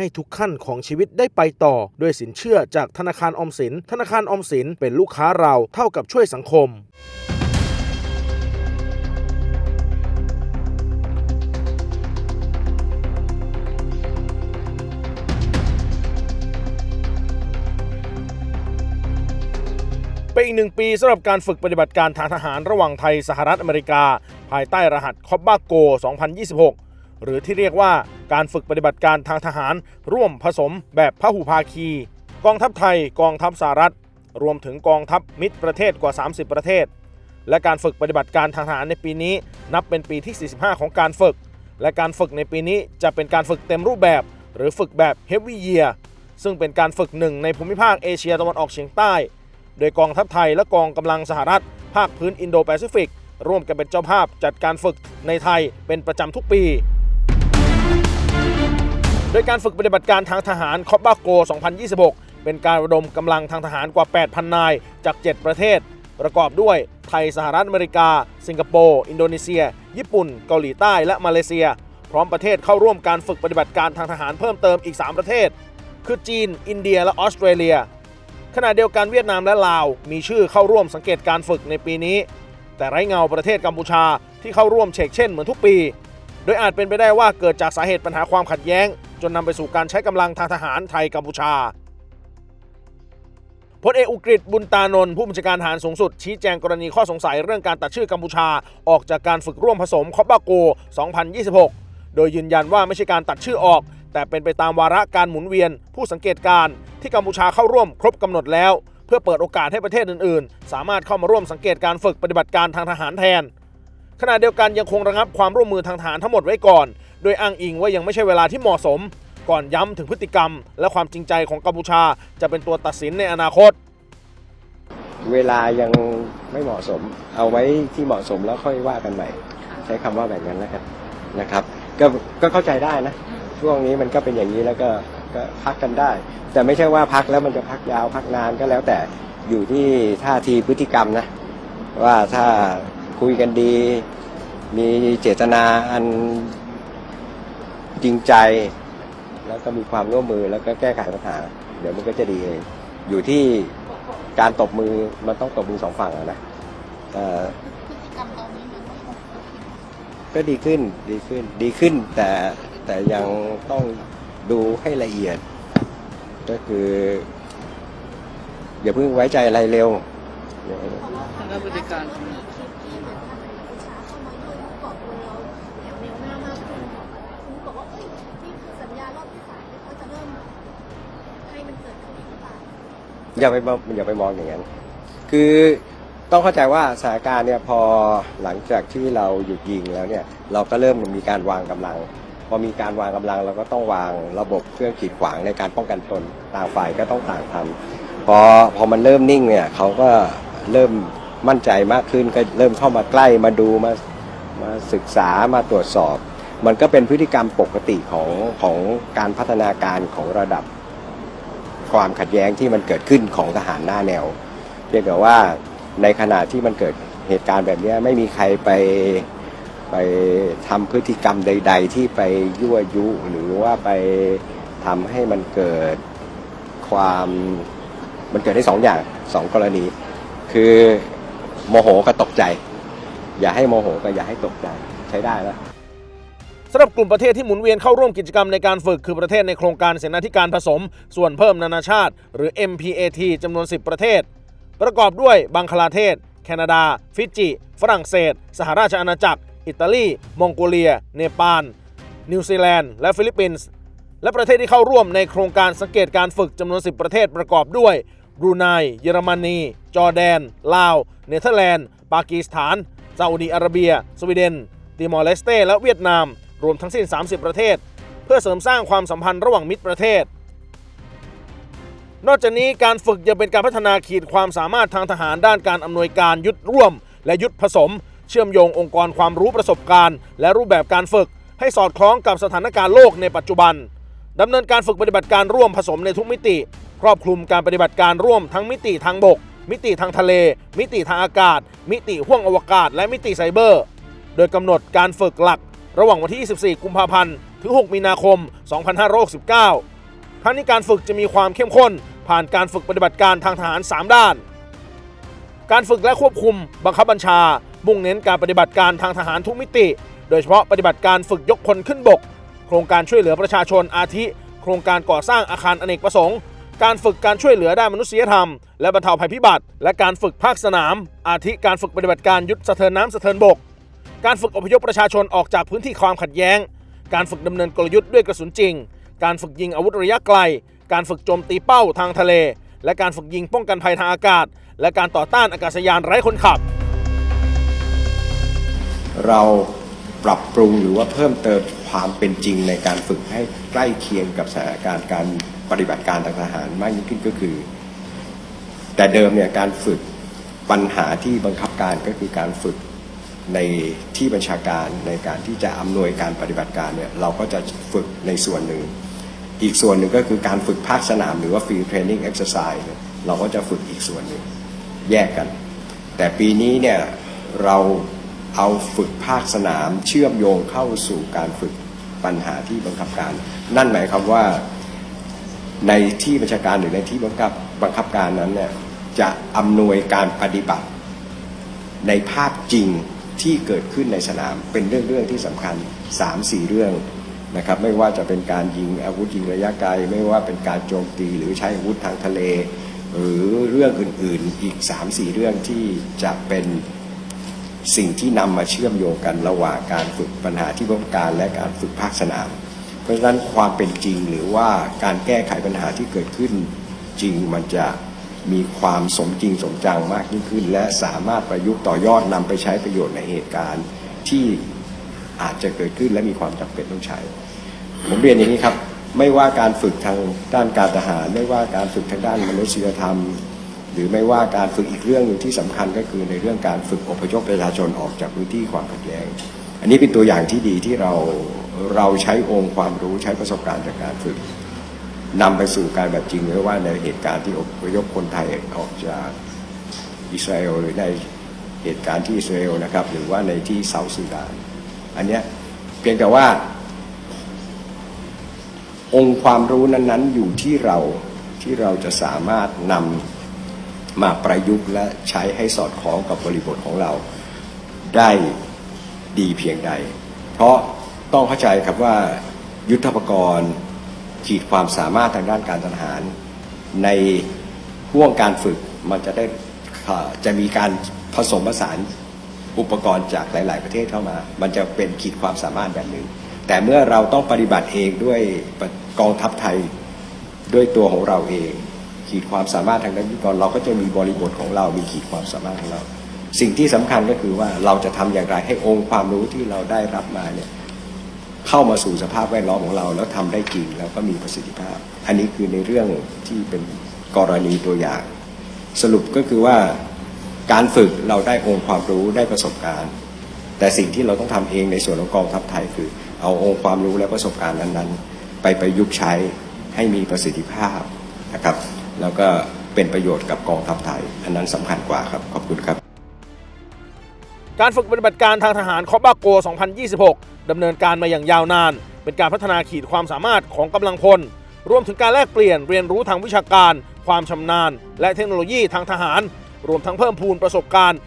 ให้ทุกขั้นของชีวิตได้ไปต่อ ด้วยสินเชื่อจากธนาคารออมสิน ธนาคารออมสินเป็นลูกค้าเราเท่ากับช่วยสังคมเป็นอีกหนึ่งปีสำหรับการฝึกปฏิบัติการทางทหารระหว่างไทยสหรัฐอเมริกา ภายใต้รหัสคอบบ้าโก 2026 หรือที่เรียกว่าการฝึกปฏิบัติการทางทหาร ร่วมผสมแบบพหุภาคี กองทัพไทย กองทัพสหรัฐ รวมถึงกองทัพมิตรประเทศกว่า 30 ประเทศ และการฝึกปฏิบัติการทางทหารในปีนี้ นับเป็นปีที่ 45 ของการฝึก และการฝึกในปีนี้จะเป็นการฝึกเต็มรูปแบบ หรือฝึกแบบ Heavy Year ซึ่งเป็นการฝึกหนึ่งในภูมิภาคเอเชียตะวันออกเฉียงใต้ โดยกองทัพไทยและกองกำลังสหรัฐ ภาคพื้นอินโดแปซิฟิกร่วมกันเป็นเจ้าภาพจัดการฝึกในไทยเป็นประจำทุกปี โดยการฝึกปฏิบัติการทางทหารคอบบาโก 2026 เป็นการระดมกำลังทางทหารกว่า 8,000 นายจาก 7 ประเทศ ประกอบด้วยไทย สหรัฐอเมริกา สิงคโปร์ อินโดนีเซีย ญี่ปุ่น เกาหลีใต้ และมาเลเซีย พร้อมประเทศเข้าร่วมการฝึกปฏิบัติการทางทหารเพิ่มเติมอีก 3 ประเทศ คือจีน อินเดีย และออสเตรเลีย ขณะเดียวกันเวียดนามและลาว มีชื่อเข้าร่วมสังเกตการฝึกในปีนี้ แต่ไร้เงาประเทศกัมพูชาที่เข้าร่วมเชกเช่นเหมือนทุกปี โดยอาจเป็นไปได้ว่าเกิดจากสาเหตุปัญหาความขัดแย้ง จนนำไปสู่การใช้กำลังทางทหารไทยกัมพูชาพลเอกอุกฤษบุญตานนท์ผู้บัญชาการทหารสูงสุด ชี้แจงกรณีข้อสงสัยเรื่องการตัดชื่อกัมพูชา ออกจากการฝึกร่วมผสมคอปบาโก 2026 โดยยืนยันว่าไม่ใช่การตัดชื่อออก แต่เป็นไปตามวาระการหมุนเวียน ผู้สังเกตการ ที่กัมพูชาเข้าร่วมครบกำหนดแล้ว เพื่อเปิดโอกาสให้ประเทศอื่น ๆ สามารถเข้ามาร่วมสังเกตการฝึกปฏิบัติการทางทหารแทนขณะเดียวกันยังคงระงับความร่วมมือทางทหารทั้งหมดไว้ก่อน โดยอ้างอิงว่ายังไม่ใช่เวลาที่เหมาะสม ก่อนย้ำถึงพฤติกรรม และความจริงใจของกัมพูชาจะเป็นตัวตัดสินในอนาคต เวลายังไม่เหมาะสม เอาไว้ที่เหมาะสมแล้วค่อยว่ากันใหม่ ใช้คำว่าแบบนั้นแล้วกันนะครับก็ก็เข้าใจได้นะช่วงนี้มันก็เป็นอย่างนี้แล้วก็ก็พักกันได้ แต่ไม่ใช่ว่าพักแล้วมันจะพักยาวพักนานก็แล้วแต่อยู่ที่ท่าทีพฤติกรรมนะ ว่าถ้าคุยกันดี มีเจตนาอัน จริงใจ แล้วก็มีความร่วมมือแล้วก็แก้ไขปัญหา เดี๋ยวมันก็จะดีเองอยู่ที่การตบมือมันต้องตบมือสองฝั่งอะนะเออก็ดีขึ้นดีขึ้นดีขึ้นแต่แต่ยังต้องดูให้ละเอียด ก็คืออย่าเพิ่งไว้ใจอะไรเร็วทางด้านพฤติการ อย่าไปมองอย่าไปมองอย่างนั้นคือต้องเข้าใจว่าสถานการณ์เนี่ยพอหลังจากที่เราหยุดยิงแล้วเนี่ยเราก็เริ่มมีการวางกำลัง พอมีการวางกำลังเราก็ต้องวางระบบเครื่องขีดขวางในการป้องกันตนต่างฝ่ายก็ต้องต่างทำพอพอมันเริ่มนิ่งเนี่ยเขาก็เริ่มมั่นใจมากขึ้นก็เริ่มเข้ามาใกล้มาดูมามาศึกษามาตรวจสอบ มันก็เป็นพฤติกรรมปกติของของการพัฒนาการของระดับ ความขัดแย้งที่มันเกิดขึ้นของทหารหน้าแนวเพียงแต่ว่าในขณะที่มันเกิดเหตุการณ์แบบนี้ไม่มีใครไปไปทำพฤติกรรมใด ๆ ที่ไปยั่วยุหรือว่าไปทำให้มันเกิดความมันเกิดได้สองอย่างสองกรณี คือโมโหกับตกใจ อย่าให้โมโหกับอย่าให้ตกใจใช้ได้แล้ว สำหรับกลุ่มประเทศที่หมุนเวียนเข้าร่วมกิจกรรมในการฝึกคือประเทศในโครงการเสนาธิการผสม ส่วนเพิ่มนานาชาติ หรือ MPAT จำนวน 10 ประเทศ ประกอบด้วยบังคลาเทศ แคนาดา ฟิจิ ฝรั่งเศส สหราชอาณาจักร อิตาลี มองโกเลีย เนปาล นิวซีแลนด์ และฟิลิปปินส์ และประเทศที่เข้าร่วมในโครงการสังเกตการฝึกจำนวน 10 ประเทศประกอบด้วยบรูไน เยอรมนี จอร์แดน ลาว เนเธอร์แลนด์ ปากีสถานซาอุดีอาระเบีย สวีเดน ติมอร์เลสเตและเวียดนาม รวมทั้งสิ้น 30 ประเทศ เพื่อเสริมสร้างความสัมพันธ์ระหว่างมิตรประเทศ นอกจากนี้การฝึกยังเป็นการพัฒนาขีดความสามารถทางทหารด้านการอำนวยการยุทธร่วม และยุทธผสม เชื่อมโยงองค์กรความรู้ประสบการณ์ และรูปแบบการฝึก ให้สอดคล้องกับสถานการณ์โลกในปัจจุบันดำเนินการฝึกปฏิบัติการร่วมผสมในทุกมิติ ครอบคลุมการปฏิบัติการร่วมทั้งมิติทางบก มิติทางทะเล มิติทางอากาศ มิติห้วงอวกาศ และมิติไซเบอร์ โดยกำหนดการฝึกหลัก ระหว่างวันที่ 24 กุมภาพันธ์ ถึง 6 มีนาคม 2569ครั้งนี้การฝึกจะมีความเข้มข้น ผ่านการฝึกปฏิบัติการทางทหาร 3 ด้าน การฝึกและควบคุม บังคับบัญชา มุ่งเน้นการปฏิบัติการทางทหารทุกมิติ โดยเฉพาะปฏิบัติการฝึกยกพลขึ้นบก โครงการช่วยเหลือประชาชนอาทิ โครงการก่อสร้างอาคารอเนกประสงค์ การฝึกการช่วยเหลือด้านมนุษยธรรม และบรรเทาภัยพิบัติ และการฝึกภาคสนาม อาทิการฝึกปฏิบัติการยุทธสะเทินน้ำสะเทินบก การฝึกอพยพประชาชนออกจากพื้นที่ความขัดแย้ง การฝึกดำเนินกลยุทธ์ด้วยกระสุนจริง การฝึกยิงอาวุธระยะไกล การฝึกโจมตีเป้าทางทะเล และการฝึกยิงป้องกันภัยทางอากาศ และการต่อต้านอากาศยานไร้คนขับ เราปรับปรุงหรือว่าเพิ่มเติมความเป็นจริงในการฝึกให้ใกล้เคียงกับสถานการณ์การปฏิบัติการทางทหารมากยิ่งขึ้นก็คือ แต่เดิมเนี่ยการฝึกปัญหาที่บังคับการก็คือการฝึก ในที่บัญชาการในการที่จะอำนวยการปฏิบัติการเนี่ยเราก็จะฝึกในส่วนหนึ่ง อีกส่วนหนึ่งก็คือการฝึกภาคสนามหรือว่า field training exercise เเราก็จะฝึกอีกส่วนหนึ่งแยกกัน แต่ปีนี้เนี่ยเราเอาฝึกภาคสนามเชื่อมโยงเข้าสู่การฝึกปัญหาที่บังคับการ นั่นหมายความว่าในที่บัญชาการหรือในที่บังคับบังคับการนั้นเนี่ยจะอำนวยการปฏิบัติในภาพจริง ที่เกิดขึ้นในสนามเป็นเรื่องเรื่องที่สำคัญ 3-4 เรื่องนะครับไม่ว่าจะเป็นการยิงอาวุธยิงระยะไกล ไม่ว่าเป็นการโจมตีหรือใช้อาวุธทางทะเล หรือเรื่องอื่นๆอีก 3-4 เรื่องที่จะเป็นสิ่งที่นำมาเชื่อมโยงกันระหว่างการฝึกปัญหาที่ป้องกันและการฝึกภาคสนาม เพราะฉะนั้นความเป็นจริงหรือว่าการแก้ไขปัญหาที่เกิดขึ้นจริงมันจะ มีความสมจริงสมจังมากยิ่งขึ้น และสามารถประยุกต์ต่อยอดนำไปใช้ประโยชน์ในเหตุการณ์ที่อาจจะเกิดขึ้นและมีความจำเป็นต้องใช้ ผมเรียนอย่างนี้ครับ ไม่ว่าการฝึกทางด้านการทหาร ไม่ว่าการฝึกทางด้านมนุษยธรรม หรือไม่ว่าการฝึกอีกเรื่องหนึ่งที่สำคัญก็คือในเรื่องการฝึกอพยพประชาชนออกจากพื้นที่ความขัดแย้ง อันนี้เป็นตัวอย่างที่ดีที่เราเราใช้องค์ความรู้ใช้ประสบการณ์จากการฝึก นำไปสู่การแบบจริงไม่ว่าในเหตุการณ์ที่อพยพคนไทยออกจากอิสราเอลหรือในเหตุการณ์ที่อิสราเอลนะครับ หรือว่าในที่เซาท์ซูดาน อันเนี้ยเพียงแต่ว่า องค์ความรู้นั้นๆ อยู่ที่เราที่เราจะสามารถนำมาประยุกต์และใช้ให้สอดคล้องกับบริบทของเราได้ดีเพียงใด เพราะต้องเข้าใจครับว่ายุทธปกรณ์ ขีดความสามารถทางด้านการทหาร ในห่วงการฝึกมันจะได้จะมีการผสมผสานอุปกรณ์จากหลาย ๆ ประเทศเข้ามา มันจะเป็นขีดความสามารถแบบหนึ่ง แต่เมื่อเราต้องปฏิบัติเองด้วยกองทัพไทยด้วยตัวของเราเอง ขีดความสามารถทางด้านวิทยากรเราก็จะมีบริบทของเรา มีขีดความสามารถของเรา สิ่งที่สำคัญก็คือว่าเราจะทำอย่างไรให้องค์ความรู้ที่เราได้รับมาเนี่ย เข้ามาสู่สภาพแวดล้อมของเรา แล้วทำได้จริงแล้วก็มีประสิทธิภาพ อันนี้คือในเรื่องที่เป็นกรณีตัวอย่าง สรุปก็คือว่าการฝึกเราได้องค์ความรู้ได้ประสบการณ์ แต่สิ่งที่เราต้องทำเองในส่วนของกองทัพไทยคือ เอาองค์ความรู้และประสบการณ์นั้นๆ ไปประยุกต์ใช้ให้มีประสิทธิภาพนะครับ แล้วก็เป็นประโยชน์กับกองทัพไทย อันนั้นสำคัญกว่าครับขอบคุณครับ การฝึกปฏิบัติการทางทหารคอบาโก 2026 ดำเนินการมาอย่างยาวนาน เป็นการพัฒนาขีดความสามารถของกำลังพล รวมถึงการแลกเปลี่ยนเรียนรู้ทางวิชาการ ความชำนาญ และเทคโนโลยีทางทหาร รวมทั้งเพิ่มพูนประสบการณ์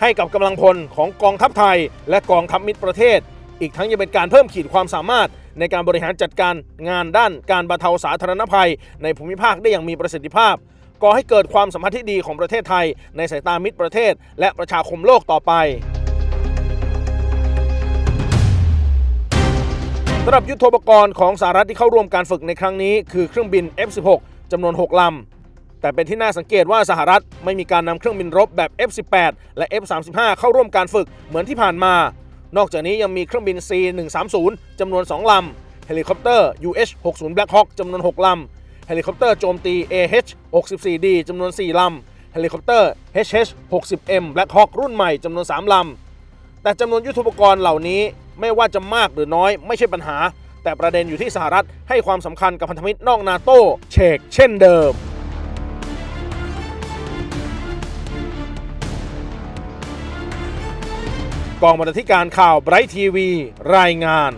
ให้กับกำลังพลของกองทัพไทย และกองทัพมิตรประเทศ อีกทั้งยังเป็นการเพิ่มขีดความสามารถในการบริหารจัดการงานด้านการบรรเทาสาธารณภัย ในภูมิภาคได้อย่างมีประสิทธิภาพ ก่อให้เกิดความสัมพันธ์ที่ดีของประเทศไทย ในสายตามิตรประเทศ และประชาคมโลกต่อไป สำหรับยุทโธปกรณ์ของสหรัฐที่เข้าร่วมการฝึกในครั้งนี้คือเครื่องบิน F-16 จำนวน 6 ลำ แต่เป็นที่น่าสังเกตว่าสหรัฐไม่มีการนำเครื่องบินรบแบบ F-18 และ F-35 เข้าร่วมการฝึกเหมือนที่ผ่านมา นอกจากนี้ยังมีเครื่องบิน C-130 จำนวน 2 ลำ เฮลิคอปเตอร์ UH-60 Black Hawk จำนวน 6 ลำ เฮลิคอปเตอร์โจมตี AH-64D จำนวน 4 ลำ เฮลิคอปเตอร์ HH-60M Black Hawk รุ่นใหม่จำนวน 3 ลำแต่จำนวนยุทโธปกรณ์เหล่านี้ ไม่ว่าจะมากหรือน้อยไม่ใช่ปัญหา แต่ประเด็นอยู่ที่สหรัฐให้ความสำคัญกับพันธมิตรนอกนาโต้เชกเช่นเดิมกองบรรณาธิการข่าวไบรท์ทีวี รายงาน